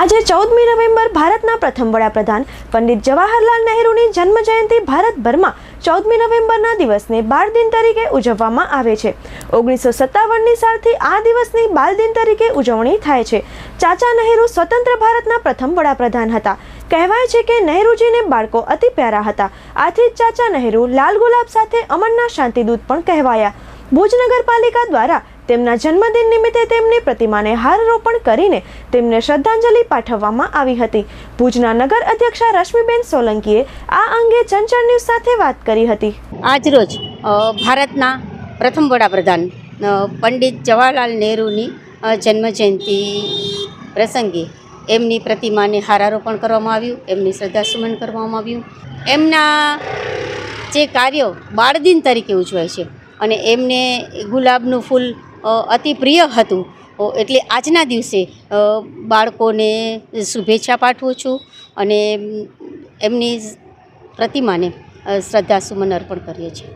આજે ચૌદમી નવેમ્બર ભારતના પ્રથમ વડાપ્રધાન પંડિત જવાહરલાલ નહેરુની જન્મ જયંતિ ભારતભરમાં ચૌદમી નવેમ્બરના દિવસને બાળ દિન તરીકે ઉજવવામાં આવે છે. ઓગણીસો સત્તાવનની સાલથી આ દિવસની બાળ દિન તરીકે ઉજવણી થાય છે. ચાચા નહેરુ સ્વતંત્ર ભારતના પ્રથમ વડાપ્રધાન હતા. કહેવાય છે કે નહેરુજીને બાળકો અતિ પ્યારા હતા. આથી જ ચાચા નહેરુ લાલ ગુલાબ સાથે અમરના શાંતિદૂત પણ કહેવાયા. ભુજ નગરપાલિકા દ્વારા તેમના જન્મદિન નિમિત્તે તેમની પ્રતિમાને હારારોપણ કરીને તેમને શ્રદ્ધાંજલિ પાઠવવામાં આવી હતી. ભુજના નગર અધ્યક્ષા રશ્મિબેન સોલંકીએ આ અંગે ચંચળ ન્યૂઝ સાથે વાત કરી હતી. આજરોજ ભારતના પ્રથમ વડાપ્રધાન પંડિત જવાહરલાલ નહેરુની જન્મજયંતિ પ્રસંગે એમની પ્રતિમાને હારારોપણ કરવામાં આવ્યું, એમની શ્રદ્ધાસુમન કરવામાં આવ્યું. એમના જે કાર્યો બાળદિન તરીકે ઉજવાય છે અને એમને ગુલાબનું ફૂલ અતિ પ્રિય હતું. એટલે આજના દિવસે બાળકોને શુભેચ્છા પાઠવું છું અને એમની પ્રતિમાને શ્રદ્ધાસુમન અર્પણ કરીએ છીએ.